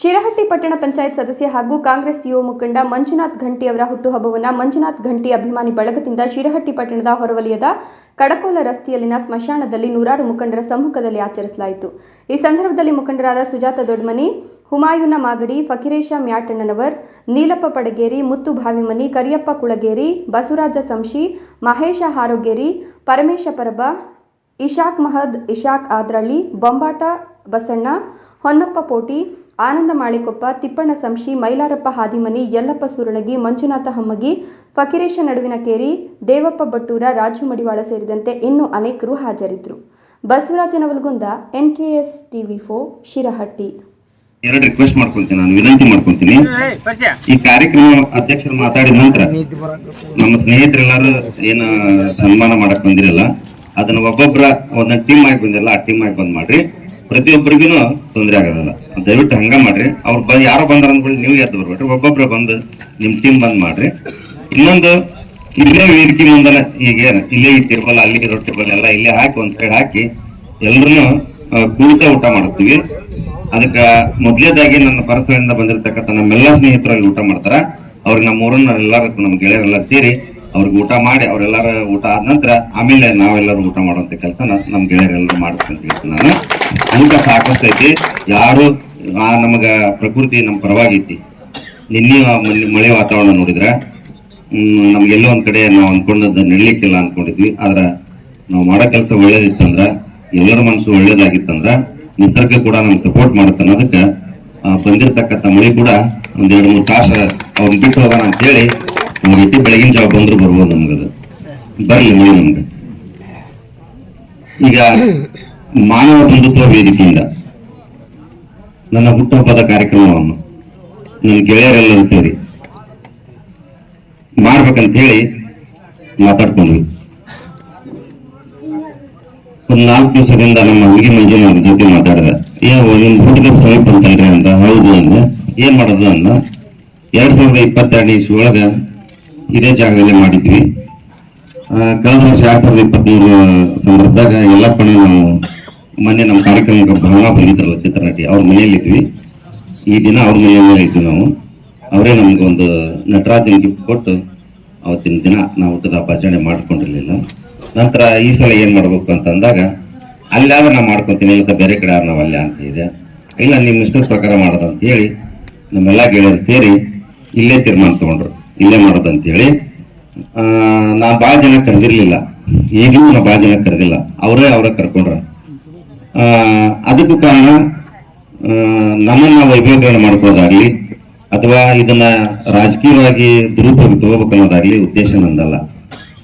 ಶಿರಹಟ್ಟಿ ಪಟ್ಟಣ ಪಂಚಾಯತ್ ಸದಸ್ಯ ಹಾಗೂ ಕಾಂಗ್ರೆಸ್ ಯುವ ಮುಖಂಡ ಮಂಜುನಾಥ್ ಘಂಟಿ ಅವರ ಹುಟ್ಟುಹಬ್ಬವನ್ನು ಮಂಜುನಾಥ್ ಘಂಟಿ ಅಭಿಮಾನಿ ಬಳಗದಿಂದ ಶಿರಹಟ್ಟಿ ಪಟ್ಟಣದ ಹೊರವಲಯದ ಕಡಕೋಲ ರಸ್ತೆಯಲ್ಲಿನ ಸ್ಮಶಾನದಲ್ಲಿ ನೂರಾರು ಮುಖಂಡರ ಸಮ್ಮುಖದಲ್ಲಿ ಆಚರಿಸಲಾಯಿತು. ಈ ಸಂದರ್ಭದಲ್ಲಿ ಮುಖಂಡರಾದ ಸುಜಾತ ದೊಡ್ಮನಿ, ಹುಮಾಯೂನ ಮಾಗಡಿ, ಫಕೀರೇಶ ಮ್ಯಾಟಣ್ಣನವರ್, ನೀಲಪ್ಪ ಪಡಗೇರಿ, ಮುತ್ತು ಭಾವಿಮನಿ, ಕರಿಯಪ್ಪ ಕುಳಗೇರಿ, ಬಸವರಾಜ ಸಂಶಿ, ಮಹೇಶ ಹಾರೋಗೇರಿ, ಪರಮೇಶ ಪರಬ, ಇಶಾಕ್ ಮಹದ್, ಇಶಾಕ್ ಆದ್ರಳ್ಳಿ, ಬೊಂಬಾಟ ಬಸಣ್ಣ, ಹೊನ್ನಪ್ಪ ಪೋಟಿ ಆನಂದ ಮಾಳಿಕೊಪ್ಪ ತಿಪ್ಪಣ್ಣ ಸಂಶಿ ಮೈಲಾರಪ್ಪ ಹಾದಿಮನಿ ಯಲ್ಲಪ್ಪ ಸುರಣಗಿ ಮಂಜುನಾಥ ಹಮ್ಮಗಿ ಫಕೀರೇಶ ನಡುವಿನ ಕೇರಿ ದೇವಪ್ಪ ಬಟ್ಟೂರ ರಾಜು ಮಡಿವಾಳ ಸೇರಿದಂತೆ ಇನ್ನೂ ಅನೇಕರು ಹಾಜರಿದ್ದರು. ಬಸವರಾಜ ನವಲಗುಂದ ಎನ್ಕೆಎಸ್ ಟಿವಿ ಫೋ ಶಿರಹಟ್ಟಿ. ಎರಡು ರಿಕ್ವೆಸ್ಟ್ ಮಾಡ್ಕೊಳ್ತೀನಿ ನಾನು ವಿನಂತಿ ಮಾಡ್ಕೊಂತೀನಿ ಈ ಕಾರ್ಯಕ್ರಮ ಅಧ್ಯಕ್ಷರು ಮಾತಾಡಿದ ನಂತರ ನಮ್ಮ ಸ್ನೇಹಿತರೆಲ್ಲರೂ ಏನ ಸನ್ಮಾನ ಮಾಡಕ್ ಬಂದಿರಲ್ಲ ಅದನ್ನ ಒಬ್ಬೊಬ್ಬರ ಒಂದೊಂದು ಟೀಮ್ ಆಗಿ ಬಂದಿರಲ್ಲ ಆ ಟೀಮ್ ಆಗಿ ಬಂದ್ ಮಾಡ್ರಿ. ಪ್ರತಿಯೊಬ್ಬರಿಗೂ ತೊಂದರೆ ಆಗೋದಿಲ್ಲ. ದಯವಿಟ್ಟು ಹಂಗ ಮಾಡ್ರಿ. ಅವ್ರು ಬಂದು ಯಾರೋ ಬಂದಾರ ಅಂದ್ಬಿಟ್ಟು ನೀವು ಎದ್ದು ಬರ್ಬೇಡ್ರಿ. ಒಬ್ಬೊಬ್ರೆ ಬಂದು ನಿಮ್ಮ ಟೀಮ್ ಬಂದ್ ಮಾಡ್ರಿ. ಇನ್ನೊಂದು, ಇಲ್ಲೇ ವೇದಿಕೆ ಮುಂದನ ಈಗ ಇಲ್ಲೇ ಈ ಟೇಬಲ್ ಅಲ್ಲಿ ಇರೋ ಟೇಬಲ್ ಎಲ್ಲ ಇಲ್ಲೇ ಹಾಕಿ, ಒಂದ್ ಸೈಡ್ ಹಾಕಿ ಎಲ್ರು ಕೂತ ಊಟ ಮಾಡ್ತೀವಿ ಅದಕ್ಕ ಮೊದ್ಲೇದಾಗಿ ನನ್ನ ಪರಸರಿಂದ ಬಂದಿರತಕ್ಕಂಥ ನಮ್ಮೆಲ್ಲ ಸ್ನೇಹಿತರಲ್ಲಿ ಊಟ ಮಾಡ್ತಾರ. ಅವ್ರಿಗೆ ನಮ್ಮ ಊರನ್ನ ಎಲ್ಲಾರು ನಮ್ಮ ಗೆಳೆಯರೆಲ್ಲ ಸೇರಿ ಅವ್ರಿಗೆ ಊಟ ಮಾಡಿ, ಅವರೆಲ್ಲರ ಊಟ ಆದ ನಂತರ ಆಮೇಲೆ ನಾವೆಲ್ಲರೂ ಊಟ ಮಾಡುವಂತ ಕೆಲಸ ನಮ್ಮ ಗೆಳೆಯರೆಲ್ಲರೂ ಮಾಡ್ತೀನಿ ನಾನು. ಊಟ ಸಾಕಷ್ಟು ಐತಿ ಯಾರು ನಮಗ ಪ್ರಕೃತಿ ನಮ್ಮ ಪರವಾಗಿತಿ. ನಿನ್ನೆ ಮಳೆ ವಾತಾವರಣ ನೋಡಿದ್ರ ನಮ್ಗೆ ನಮ್ಗೆಲ್ಲೋ ಒಂದ್ ಕಡೆ ನಾವು ಅನ್ಕೊಂಡದ್ದು ನಡಿಲಿಕ್ಕಿಲ್ಲ ಅನ್ಕೊಂಡಿದ್ವಿ. ಆದ್ರ ನಾವು ಮಾಡೋ ಕೆಲಸ ಒಳ್ಳೇದಿತ್ತಂದ್ರ, ಎಲ್ಲರ ಮನಸ್ಸು ಒಳ್ಳೇದಾಗಿತ್ತಂದ್ರ, ನಿಸರ್ಗ ಕೂಡ ನಮ್ಗೆ ಸಪೋರ್ಟ್ ಮಾಡುತ್ತೆ ಅನ್ನೋದಕ್ಕೆ ಬಂದಿರತಕ್ಕಂಥ ಮಳೆ ಕೂಡ ಒಂದ್ ಎರಡು ಮೂರು ತಾಸ ಅವ್ನು ಬಿಟ್ಟು ಹೋಗೋಣ ಅಂತ ಇಟ್ಟು ಬೆಳಗಿನ ಜಾವ ಬಂದ್ರು ಬರ್ಬೋದು ನಮ್ಗದು. ಬರ್ಲಿ ಮಳೆ ನಮ್ಗೆ ಈಗ ಮಾನವ ಬಂಧುತ್ವ ವೇದಿಕೆಯಿಂದ ನನ್ನ ಹುಟ್ಟುಹಬ್ಬದ ಕಾರ್ಯಕ್ರಮವನ್ನು ನನ್ನ ಗೆಳೆಯರೆಲ್ಲರೂ ಸೇರಿ ಮಾಡ್ಬೇಕಂತ ಹೇಳಿ ಮಾತಾಡ್ಕೊಂಡ್ವಿ. ಒಂದ್ ನಾಲ್ಕು ದಿವಸದಿಂದ ನಮ್ಮ ಹುಡುಗಿ ಮಂಜುನ ಜೊತೆ ಮಾತಾಡಿದೆ. ಏನು ನಿಮ್ಮ ಹುಡುಗ ಸಮೀಪ ಅಂತ ಹೌದು ಅಂದ ಏನ್ ಮಾಡೋದು ಅಂದ ಎರಡ್ ಸಾವಿರದ ಇಪ್ಪತ್ತೆರಡು ಇಸ್ವಿ ಒಳಗ ಇದೇ ಜಾಗದಲ್ಲಿ ಮಾಡಿದ್ವಿ ಕಳೆದ ವರ್ಷ ಎರಡ್ ಸಾವಿರದ ಇಪ್ಪತ್ತ್ಮೂರು ಸಂದರ್ಭದಾಗ ಎಲ್ಲಪ್ಪಣಿ ನಾವು ಮೊನ್ನೆ ನಮ್ಮ ಕಾರ್ಯಕ್ರಮದ ಭಾವನಾ ಬಂದಿದ್ರಲ್ಲ ಚಿತ್ರನಟಿ, ಅವ್ರ ಮನೆಯಲ್ಲಿದ್ವಿ ಈ ದಿನ ಅವ್ರ ಮನೆಯಲ್ಲೇ ಇದ್ವಿ ನಾವು. ಅವರೇ ನಮ್ಗೆ ಒಂದು ನಟರಾಜನ್ ಗಿಫ್ಟ್ ಕೊಟ್ಟು ಅವತ್ತಿನ ದಿನ ನಾವು ಊಟದ ಆಚರಣೆ ಮಾಡ್ಕೊಂಡಿರಲಿಲ್ಲ. ನಂತರ ಈ ಸಲ ಏನು ಮಾಡಬೇಕು ಅಂತ ಅಂದಾಗ, ಅಲ್ಲಾದ್ರೆ ನಾವು ಮಾಡ್ಕೊತೀನಿ, ಇಲ್ಲ ಬೇರೆ ಕಡೆ ನಾವು ಅಲ್ಲೇ ಅಂತ ಇದೆ. ಇಲ್ಲ ನಿಮ್ಮ ಇಷ್ಟದ ಪ್ರಕಾರ ಮಾಡೋದು ಅಂತ ಹೇಳಿ ನಮ್ಮೆಲ್ಲ ಗೆಳೆಯರು ಸೇರಿ ಇಲ್ಲೇ ತೀರ್ಮಾನ ತಗೊಂಡ್ರು. ಇಲ್ಲೇ ಮಾಡೋದು ಅಂತ ಹೇಳಿ ಆ, ನಾ ಭಾಳ ಜನ ಕರೆದಿರ್ಲಿಲ್ಲ. ಈಗಲೂ ನಾ ಭಾಳ ಜನ ಕರೆದಿಲ್ಲ. ಅವರೇ ಅವರೇ ಕರ್ಕೊಂಡ್ರ. ಅದಕ್ಕೂ ಕಾರಣ ನಮ್ಮನ್ನ ವೈಭವೀಕರಣ ಮಾಡ್ಕೊಳ್ಳೋದಾಗ್ಲಿ ಅಥವಾ ಇದನ್ನ ರಾಜಕೀಯವಾಗಿ ದುರುಪಯೋಗ ತಗೋಬೇಕು ಅನ್ನೋದಾಗ್ಲಿ ಉದ್ದೇಶ ನಂದಲ್ಲ.